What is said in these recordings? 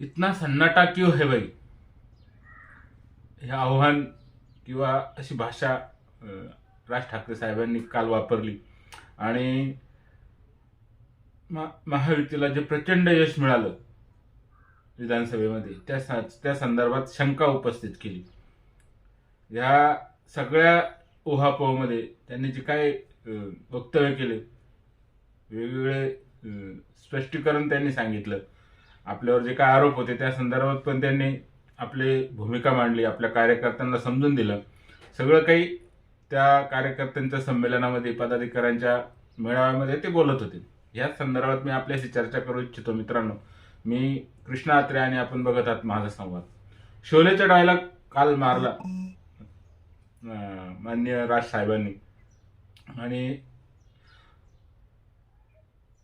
इतना सन्नाटा क्यों है भाई? हे आव्हान किंवा अशी भाषा राज ठाकरे साहेबांनी काल वापरली. आणि मा- महायुतीला जे प्रचंड यश मिळालं विधानसभेमध्ये त्या त्या संदर्भात शंका उपस्थित केली. ह्या सगळ्या ओहापोहामध्ये त्यांनी जे काय वक्तव्य केले वेगवेगळे स्पष्टीकरण त्यांनी सांगितलं. आपल्यावर जे काय आरोप होते त्या संदर्भात पण त्यांनी आपली भूमिका मांडली आपल्या कार्यकर्त्यांना समजून दिलं. सगळं काही त्या कार्यकर्त्यांच्या संमेलनामध्ये पदाधिकाऱ्यांच्या मेळाव्यामध्ये ते बोलत होते. याच संदर्भात मी आपल्याशी चर्चा करू इच्छितो मित्रांनो. मी कृष्णा आत्रे आणि आपण बघत आहात माझा संवाद. शोलेचा डायलॉग काल मारला मान्य माननीय राज साहेबांनी. आणि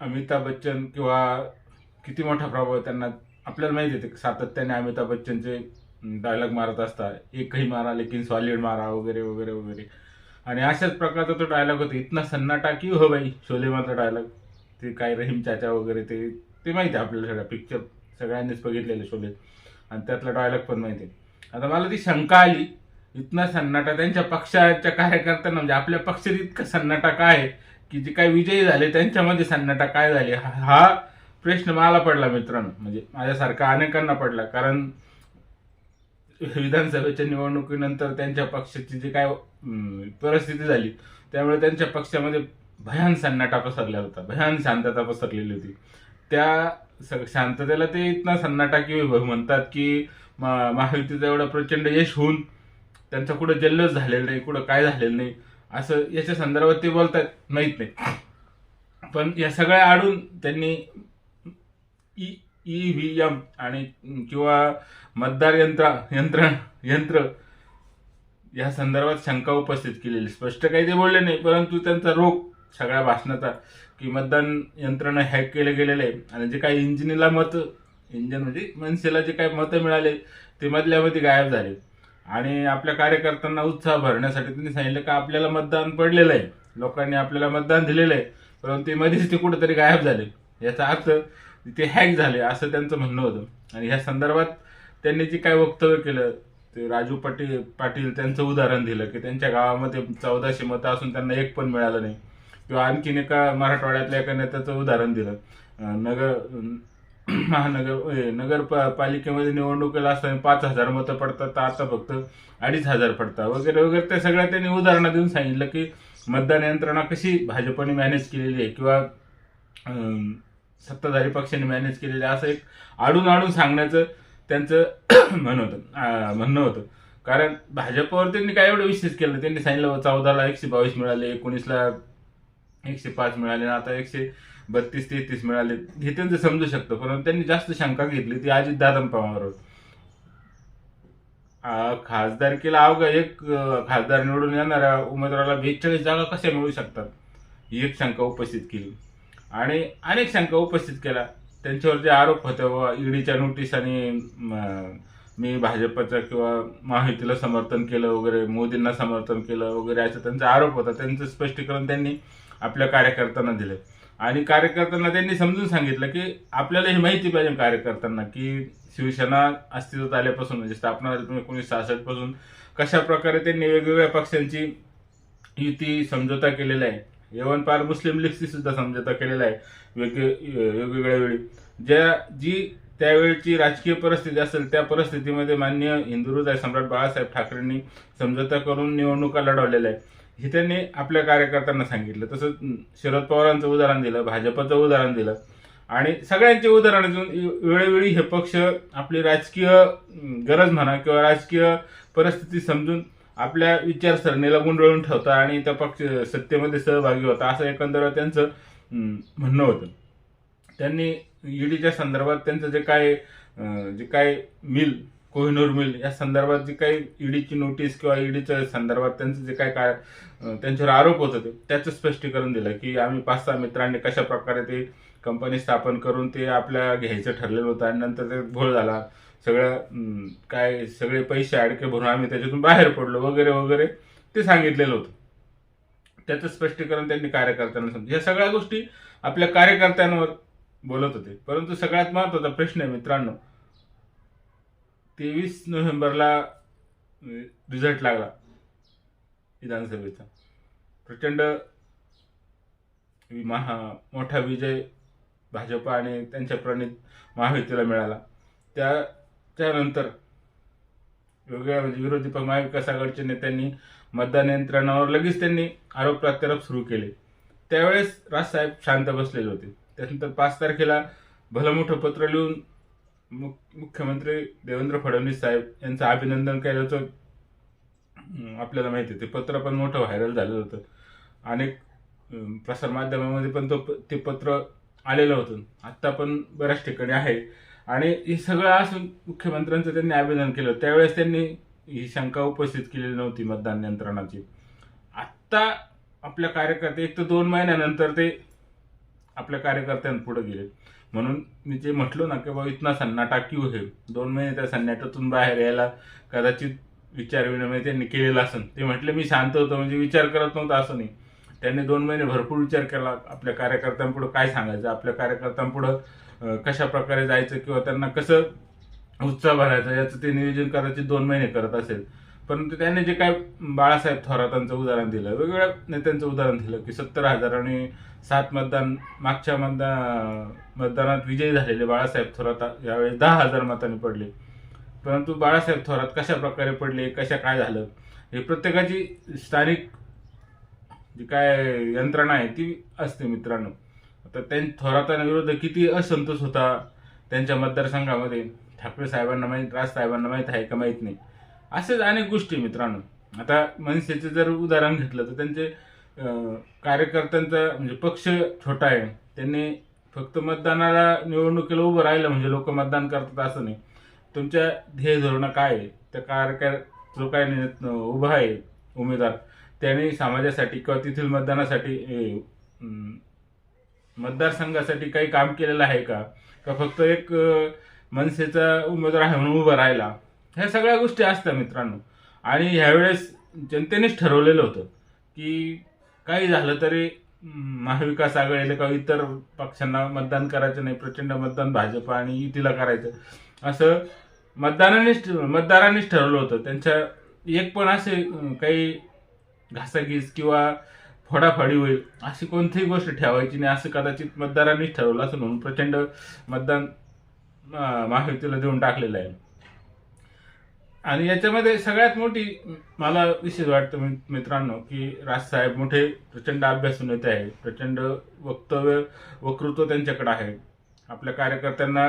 अमिताभ बच्चन किंवा किती मोठा प्रभाव आहे त्यांना आपल्याला माहिती आहे ते सातत्याने अमिताभ बच्चनचे डायलॉग मारत असतात. एकही मारा लेकिन सॉलिड मारा वगैरे वगैरे वगैरे. आणि अशाच प्रकारचा तो डायलॉग होता. इतना सन्नाटा की हो बाई शोले डायलॉग ते काय रहीम चाचा वगैरे ते ते माहिती आहे आपल्याला सगळ्या पिक्चर सगळ्यांनीच बघितलेले शोले आणि त्यातला डायलॉग पण माहिती आहे. आता मला ती शंका आली इतना सन्नाटा त्यांच्या पक्षाच्या कार्यकर्त्यांना म्हणजे आपल्या पक्षात इतका सन्नाटा काय आहे की जे काय विजयी झाले त्यांच्यामध्ये सन्नाटा काय झाले? हा- हा प्रश्न मला पडला मित्रांनो. म्हणजे माझ्यासारखा अनेकांना पडला. कारण विधानसभेच्या निवडणुकीनंतर त्यांच्या पक्षाची जी काय परिस्थिती झाली त्यामुळे त्यांच्या पक्षामध्ये भयान सन्नाटा पसरला होता. भयान शांतता पसरलेली होती. त्या स- शांततेला ते इतना सन्नाटा की म्हणतात की म- महायुतीचं एवढं प्रचंड यश होऊन त्यांचा कुठं जल्लोष झालेला नाही कुठं काय झालेलं नाही असं याच्या संदर्भात ते बोलतात माहीत नाही. पण या सगळ्या आडून त्यांनी ई ई व्ही एम आणि किंवा मतदार यंत्र यंत्र यंत्र या संदर्भात शंका उपस्थित केलेली. स्पष्ट काही ते बोलले नाही परंतु त्यांचा रोग सगळ्या भाषणाचा की मतदान यंत्रणा हॅक केलं गेलेलं आहे. आणि जे काही इंजिनीला मत इंजिन म्हणजे मनसेला जे काही मतं मिळाले ते मधल्यामध्ये गायब झाले. आणि आपल्या कार्यकर्त्यांना उत्साह भरण्यासाठी त्यांनी सांगितलं का आपल्याला मतदान पडलेलं आहे. लोकांनी आपल्याला मतदान दिलेलं आहे परंतु ते मध्येच ते कुठेतरी गायब झाले. याचा अर्थ ते हॅक झाले असं त्यांचं म्हणणं होतं. आणि ह्या संदर्भात त्यांनी जे काय वक्तव्य केलं ते राजू पाटील पाटील त्यांचं उदाहरण दिलं की त्यांच्या गावामध्ये चौदाशे मतं असून त्यांना एक पण मिळालं नाही. किंवा आणखीन एका मराठवाड्यातल्या एका नेत्याचं उदाहरण दिलं. नगर महानगर नगर पा- पालिकेमध्ये निवडणुकीला असताना पाच हजार मतं पडतात तर आता फक्त अडीच हजार पडतात वगैरे वगैरे त्या सगळ्या त्यांनी उदाहरणं देऊन सांगितलं की मतदान यंत्रणा कशी भाजपने मॅनेज केलेली आहे किंवा सत्ताधारी पक्षाने मॅनेज केलेलं असं एक आडून आडून सांगण्याचं त्यांचं म्हण होतं. म्हणणं होतं. कारण भाजपवर त्यांनी काय एवढं विशेष केलं? त्यांनी सांगितलं चौदाला एकशे बावीस मिळाले एकोणीसला एकशे पाच मिळाले आता एकशे बत्तीस तेहतीस मिळाले. हे त्यांचं समजू शकतं. परंतु त्यांनी जास्त शंका घेतली ती अजित दादा पवार खासदारकीला अवघ्या एक खासदार निवडून येणाऱ्या उमेदवाराला बेचाळीस जागा कशा मिळू शकतात? ही एक शंका उपस्थित केली. आणि अनेक शंका उपस्थित केला त्यांच्यावर जे आरोप होते व ईडीच्या नोटीस आणि मी भाजपचं किंवा महायुतीला समर्थन केलं वगैरे मोदींना समर्थन केलं वगैरे असं त्यांचा आरोप होता. त्यांचं स्पष्टीकरण त्यांनी आपल्या कार्यकर्त्यांना दिलं. आणि कार्यकर्त्यांना त्यांनी समजून सांगितलं की आपल्याला हे माहिती पाहिजे कार्यकर्त्यांना की शिवसेना अस्तित्वात आल्यापासून म्हणजे स्थापना झाली एकोणीसशे सहासष्टपासून कशा प्रकारे त्यांनी वेगवेगळ्या पक्षांची युती समझोता केलेला आहे. एवन पार मुस्लिम लीगशी सुद्धा समझोता केलेला आहे. वेगवेगळ्या वेळी. ज्या जी त्यावेळची राजकीय परिस्थिती असेल त्या परिस्थितीमध्ये मान्य हिंदू आहे सम्राट बाळासाहेब ठाकरेंनी समझोता करून निवडणुका लढवलेल्या आहे हे त्यांनी आपल्या कार्यकर्त्यांना सांगितलं. तसंच शरद पवारांचं उदाहरण दिलं भाजपचं उदाहरण दिलं. आणि सगळ्यांचे उदाहरण देऊन वेळोवेळी हे पक्ष आपली राजकीय गरज म्हणा किंवा राजकीय परिस्थिती समजून आपल्या विचारसरणीला गुंडळून ठेवता आणि त्या पक्ष सत्तेमध्ये सहभागी होता असं एकंदर त्यांचं म्हणणं होतं. त्यांनी ईडीच्या संदर्भात त्यांचं जे काय जे काय मिल कोहिनूर मिल या संदर्भात जे काही ईडीची नोटीस किंवा ईडीच्या संदर्भात त्यांचं जे काय काय त्यांच्यावर आरोप होत होते त्याचं स्पष्टीकरण दिलं की आम्ही पाच सहा मित्रांनी कशा प्रकारे ते कंपनी स्थापन करून ते आपल्या घ्यायचं ठरलेलं होतं आणि नंतर ते घोळ झाला. सगळं काय सगळे पैसे अडके भरून आम्ही त्याच्यातून बाहेर पडलो वगैरे वगैरे ते सांगितलेलं होतं. त्याचं स्पष्टीकरण त्यांनी कार्यकर्त्यांना सांगितलं. या सगळ्या गोष्टी आपल्या कार्यकर्त्यांवर बोलत होते. परंतु सगळ्यात महत्त्वाचा प्रश्न आहे मित्रांनो तेवीस नोव्हेंबरला रिझल्ट लागला विधानसभेचा. प्रचंड महा मोठा विजय भाजप आणि त्यांच्या प्रणित महायुतीला मिळाला. त्या त्यानंतर वेगवेगळ्या म्हणजे विरोधी पक्ष महाविकास आघाडीच्या नेत्यांनी मतदान यंत्रणावर लगेच त्यांनी आरोप प्रत्यारोप सुरू केले. त्यावेळेस राजसाहेब शांत बसलेले होते. त्यानंतर पाच तारखेला भलं मोठं पत्र लिहून मुख- मुख्यमंत्री देवेंद्र फडणवीस साहेब यांचं अभिनंदन केल्याचं अं, आपल्याला माहिती आहे ते पत्र पण मोठं व्हायरल झालेलं होतं. अनेक प्रसारमाध्यमामध्ये पण तो प- ते पत्र आलेलं होतं. आत्ता पण बऱ्याच ठिकाणी आहे. आणि हे सगळं असून मुख्यमंत्र्यांचं त्यांनी आवेदन केलं. त्यावेळेस त्यांनी ही शंका उपस्थित केलेली नव्हती मतदान यंत्रणाची. आत्ता आपल्या कार्यकर्ते एक तर दोन महिन्यानंतर ते आपल्या कार्यकर्त्यांपुढे गेले. म्हणून मी जे म्हटलो ना की बाबा इतना सन्नाटा क्यू हे दोन महिने त्या सन्नाटातून बाहेर यायला कदाचित विचार विनिमय त्यांनी केलेला असेल ते म्हटले मी शांत होतो म्हणजे विचार करत नव्हतं असं नाही. त्यांनी दोन महिने भरपूर विचार केला. आपल्या कार्यकर्त्यांपुढं काय सांगायचं? आपल्या कार्यकर्त्यांपुढं कशा प्रकारे जायचं किंवा त्यांना कसं उत्साह भरायचा याचं ते नियोजन कदाचित दोन महिने करत असेल. परंतु त्याने जे काय बाळासाहेब थोरातांचं उदाहरण दिलं वेगवेगळ्या नेत्यांचं उदाहरण दिलं की सत्तर हजार आणि सात मतदान मागच्या मतदान मतदानात विजयी झालेले बाळासाहेब थोरात यावेळी दहा हजार मतांनी पडले. परंतु बाळासाहेब थोरात कशा प्रकारे पडले कशा काय झालं हे प्रत्येकाची स्थानिक जी काय यंत्रणा आहे ती असते मित्रांनो. आता त्यां थोरातांविरुद्ध किती असंतोष होता त्यांच्या मतदारसंघामध्ये. ठाकरे साहेबांना माहीत राज साहेबांना माहीत आहे का माहीत नाही. असेच अनेक गोष्टी मित्रांनो. आता मनसेचं जर उदाहरण घेतलं तर त्यांचे कार्यकर्त्यांचा म्हणजे पक्ष छोटा आहे. त्यांनी फक्त मतदानाला निवडणुकीला उभं राहिलं म्हणजे लोक मतदान करतात असं नाही. तुमच्या ध्येय धोरणं काय आहे? त्या कार्यकर जो काय नि- उभा आहे उमेदवार त्याने समाजासाठी किंवा तेथील मतदानासाठी मतदारसंघासाठी काही काम केलेलं आहे का? का फक्त एक मनसेचा उमेदवार आहे म्हणून उभा राहिला? ह्या सगळ्या गोष्टी असतात मित्रांनो. आणि ह्यावेळेस जनतेनेच ठरवलेलं होतं की काही झालं तरी महाविकास आघाडीला किंवा इतर पक्षांना मतदान करायचं नाही प्रचंड मतदान भाजप आणि युतीला करायचं. असं मतदारानेच मतदारांनीच ठरवलं होतं. त्यांच्या एक पण असे काही घासाघीस किंवा फोडाफाडी होईल. अशी कोणतीही गोष्ट ठेवायची नाही. असं कदाचित मतदारांनीच ठरवलं असं म्हणून प्रचंड मतदान महायुतीला देऊन टाकलेलं आहे. आणि याच्यामध्ये सगळ्यात मोठी मला विशेष वाटतं मित्रांनो की राजसाहेब मोठे प्रचंड अभ्यासू नेते आहे प्रचंड वक्तव्य वक्तृत्व त्यांच्याकडे आहे. आपल्या कार्यकर्त्यांना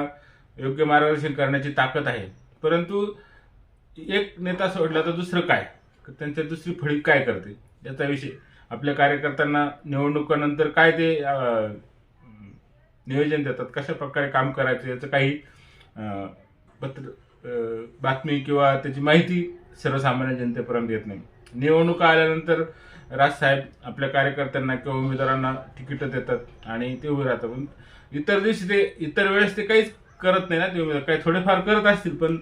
योग्य मार्गदर्शन करण्याची ताकद आहे. परंतु एक नेता सोडला तर दुसरं काय? त्यांच्या दुसरी फळी काय करते? याचा विषय आपल्या कार्यकर्त्यांना निवडणुकानंतर काय ते नियोजन देतात? कशा प्रकारे काम करायचं? याचं काही पत्र बातमी किंवा त्याची माहिती सर्वसामान्य जनतेपर्यंत येत नाही. निवडणुका आल्यानंतर राजसाहेब आपल्या कार्यकर्त्यांना किंवा उमेदवारांना तिकीट देतात आणि ते उभे राहतात. पण इतर दिवशी ते इतर वेळेस ते काहीच करत नाही ना ते उमेदवार. काही थोडेफार करत असतील पण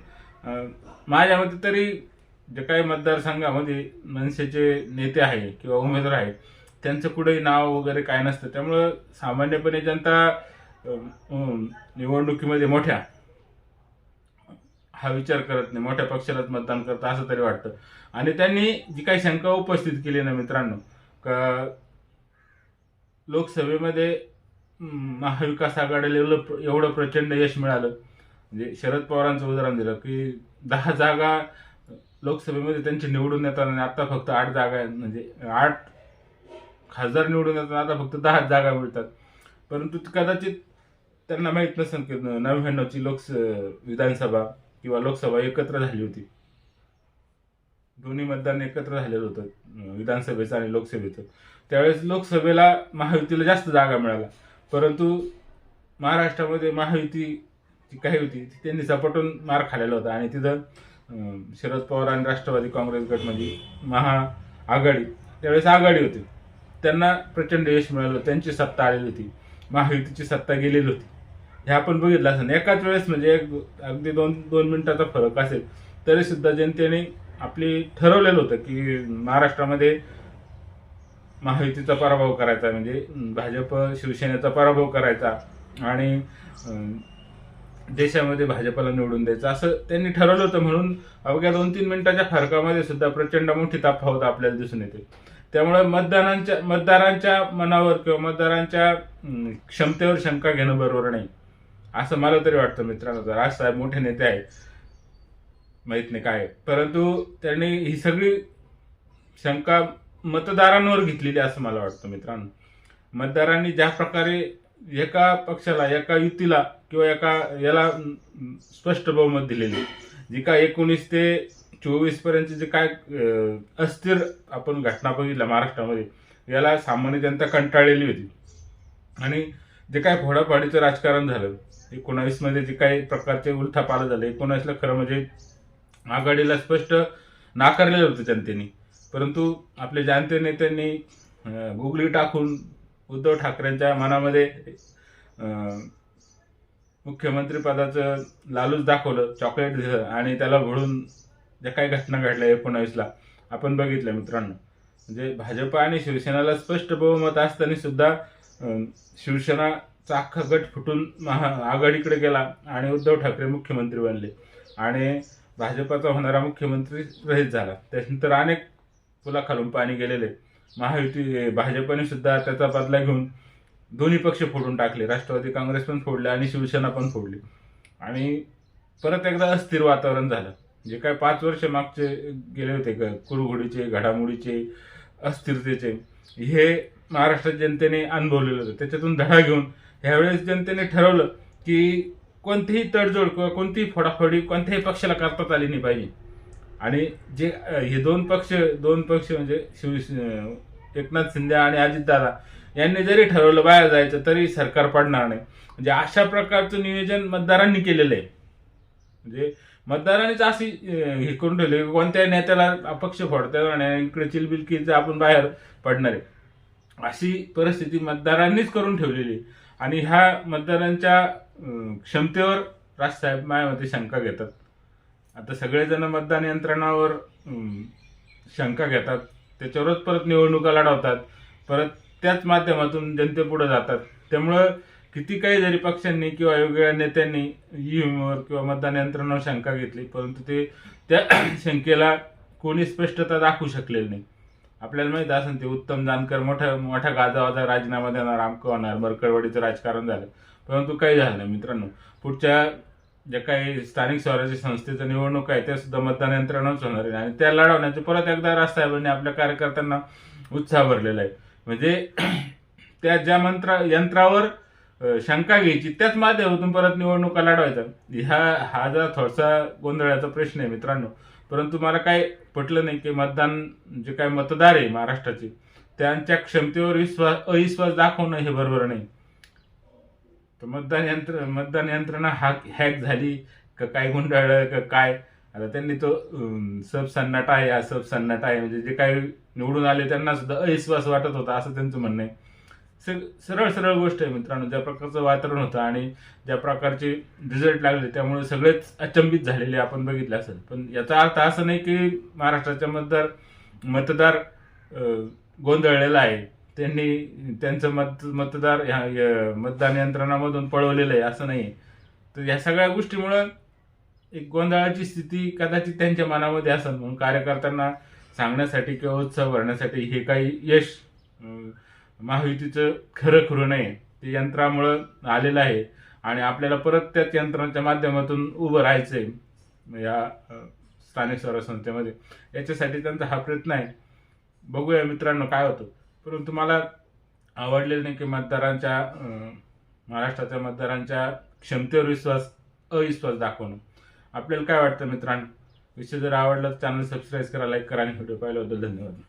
माझ्या मते तरी जे काही मतदारसंघामध्ये मनसेचे नेते आहे किंवा उमेदवार आहेत त्यांचं कुठेही नाव वगैरे काय नसतं. त्यामुळं सामान्यपणे जनता निवडणुकीमध्ये मोठ्या हा विचार करत नाही. मोठ्या पक्षालाच मतदान करतं असं तरी वाटतं. आणि त्यांनी जी काही शंका उपस्थित केली ना मित्रांनो का लोकसभेमध्ये महाविकास आघाडीला एवढं एवढं प्रचंड यश मिळालं. म्हणजे शरद पवारांचं उदाहरण दिलं की दहा जागा लोकसभेमध्ये त्यांचे निवडून येतात आणि आता फक्त आठ जागा म्हणजे आठ खासदार निवडून येतात आता फक्त दहा जागा मिळतात. परंतु कदाचित त्यांना माहीत नसेल की नव्याण्णवची लोकस विधानसभा किंवा लोकसभा एकत्र झाली होती. दोन्ही मतदान एकत्र झालेलं होतं विधानसभेचं आणि लोकसभेचं. त्यावेळेस लोकसभेला महायुतीला जास्त जागा मिळाल्या. परंतु महाराष्ट्रामध्ये महायुती जी काही होती ती त्यांनी झपाटून मार खाल्लेला होता. आणि तिथं शरद पवार आणि राष्ट्रवादी काँग्रेस गटमध्ये महा महाआघाडी त्यावेळेस आघाडी होती. त्यांना प्रचंड यश मिळालं त्यांची सत्ता आलेली होती. महायुतीची सत्ता गेलेली होती. हे आपण बघितलं असेल एकाच वेळेस म्हणजे एक अगदी दोन दोन मिनिटाचा फरक असेल तरी सुद्धा जनतेने आपली ठरवलेलं होतं की महाराष्ट्रामध्ये महायुतीचा पराभव करायचा म्हणजे भाजप शिवसेनेचा पराभव करायचा आणि देशामध्ये भाजपला निवडून द्यायचं. असं त्यांनी ठरवलं होतं म्हणून अवघ्या दोन तीन मिनिटाच्या फरकामध्ये सुद्धा प्रचंड मोठी तफावत आपल्याला दिसून येते. त्यामुळे मतदारांच्या मतदारांच्या मनावर किंवा मतदारांच्या क्षमतेवर शंका घेणं बरोबर नाही. असं मला तरी वाटतं मित्रांनो. तर राजसाहेब मोठे नेते आहेत माहीत नाही काय. परंतु त्यांनी ही सगळी शंका मतदारांवर घेतलेली असं मला वाटतं मित्रांनो. मतदारांनी ज्या प्रकारे एका पक्षाला एका युतीला किंवा एका याला स्पष्ट बहुमत दिलेली. जी काय एकोणीस ते चोवीसपर्यंत जे काय अस्थिर आपण घटना बघितल्या महाराष्ट्रामध्ये याला सामान्य जनता कंटाळलेली होती. आणि जे काय फोडाफाडीचं राजकारण झालं एकोणावीसमध्ये जे काही प्रकारचे उलथापाला झाले एकोणावीसला खरं म्हणजे आघाडीला स्पष्ट नाकारलेलं होतं जनतेने. परंतु आपल्या जाणते नेत्यांनी गुगली टाकून उद्धव ठाकरेंच्या मनामध्ये मुख्यमंत्री पदाचं लालूच दाखवलं चॉकलेट दिलं आणि त्याला घडून ज्या काही घटना घडल्या एकोणावीसला आपण बघितल्या मित्रांनो. म्हणजे भाजप आणि शिवसेनाला स्पष्ट बहुमत असताना सुद्धा शिवसेनाचा अख्खा गट फुटून महा आघाडीकडे गेला आणि उद्धव ठाकरे मुख्यमंत्री बनले. आणि भाजपाचा होणारा मुख्यमंत्री रहित झाला. त्यानंतर अनेक पुलाखालून पाणी गेलेले. महायुती भाजपने सुद्धा त्याचा बदला घेऊन दोन्ही पक्ष फोडून टाकले. राष्ट्रवादी काँग्रेस पण फोडले आणि शिवसेना पण फोडली. आणि परत एकदा अस्थिर वातावरण झालं. जे काय पाच वर्ष मागचे गेले होते ग- कुरघोडीचे घडामोडीचे अस्थिरतेचे हे महाराष्ट्र जनतेने अनुभवलेलं होतं. त्याच्यातून धडा घेऊन ह्यावेळेस जनतेने ठरवलं की कोणतीही तडजोड किंवा कोणतीही फोडाफोडी कोणत्याही पक्षाला करताच आली नाही पाहिजे. आणि जे हे दोन पक्ष दोन पक्ष म्हणजे शिव एकनाथ शिंदे आणि अजितदादा यांनी जरी ठरवलं बाहेर जायचं तरी सरकार पडणार नाही. म्हणजे अशा प्रकारचं नियोजन मतदारांनी केलेलं आहे. म्हणजे मतदारांनीच अशी हे करून ठेवली की कोणत्या नेत्याला अपक्ष फोडता आणि इकडे चिलबिलकीचं आपण बाहेर पडणार आहे. अशी परिस्थिती मतदारांनीच करून ठेवलेली आहे. आणि ह्या मतदारांच्या क्षमतेवर राजसाहेब माझ्यामध्ये शंका घेतात. आता सगळेजण मतदान यंत्रणावर शंका घेतात. त्याच्यावरच परत निवडणुका लढवतात. परत त्याच माध्यमातून जनतेपुढे जातात. त्यामुळं किती काही जरी पक्षांनी किंवा वेगवेगळ्या नेत्यांनी ईव्हीएमवर किंवा मतदान यंत्रणावर शंका घेतली परंतु ते त्या शंकेला कोणी स्पष्टता दाखवू शकलेली नाही. आपल्याला माहीत असेल ते उत्तम जानकर मोठ्या मोठ्या गाजावाजा राजीनामा देणार आमकं होणार मरकडवाडीचं राजकारण झालं. परंतु काही झालं नाही मित्रांनो. पुढच्या ज्या काही स्थानिक स्वराज्य संस्थेचं निवडणूक आहे त्या सुद्धा मतदान यंत्रणाच होणार आहे. आणि त्या लढवण्याचे परत एकदा राजसाहेबांनी आपल्या कार्यकर्त्यांना उत्साह भरलेला आहे. म्हणजे त्या ज्या मंत्र यंत्रावर शंका घ्यायची त्याच माध्यमातून परत निवडणुका लढवायचा ह्या हा जरा थोडासा गोंधळाचा प्रश्न आहे मित्रांनो. परंतु मला काय पटलं नाही की मतदान जे काय मतदार आहे महाराष्ट्राचे त्यांच्या क्षमतेवर विश्वास अविश्वास दाखवणं हे बरोबर नाही. तर मतदान यंत्र मतदान यंत्रणा हा हॅक झाली का काय गुंडाळलं का काय? आता त्यांनी तो सब सन्नाटा आहे हा सब सन्नाटा आहे. म्हणजे जे काही निवडून आले त्यांना सुद्धा अविश्वास वाटत होता असं त्यांचं म्हणणं आहे. सरळ सरळ गोष्ट आहे मित्रांनो ज्या प्रकारचं वातावरण होतं आणि ज्या प्रकारचे रिझल्ट लागले त्यामुळे सगळेच अचंबित झालेले आपण बघितले असेल. पण याचा अर्थ असं नाही की महाराष्ट्राच्या मतदार मतदार गोंधळलेला आहे. त्यांनी त्यांचं मत मतदार ह्या ह्या मतदान यंत्रणामधून पळवलेलं आहे असं नाही तर या सगळ्या गोष्टीमुळं एक गोंधळाची स्थिती कदाचित त्यांच्या मनामध्ये असेल. म्हणून कार्यकर्त्यांना सांगण्यासाठी किंवा उत्साह भरण्यासाठी हे काही यश महायुतीचं खरं खरं नाही. ते यंत्रामुळं आलेलं आहे. आणि आपल्याला परत त्याच यंत्रांच्या माध्यमातून उभं राहायचं आहे या स्थानिक स्वराज्य संस्थेमध्ये. याच्यासाठी त्यांचा हा प्रयत्न आहे. बघूया मित्रांनो काय होतं. परंतु मला आवडलेलं नाही की मतदारांच्या महाराष्ट्राच्या मतदारांच्या क्षमतेवर विश्वास अविश्वास दाखवणं. आपल्याला काय वाटतं मित्रांनो? विषय जर आवडला तर चॅनल सबस्क्राईब करा लाईक करा आणि व्हिडिओ पाहिल्याबद्दल धन्यवाद.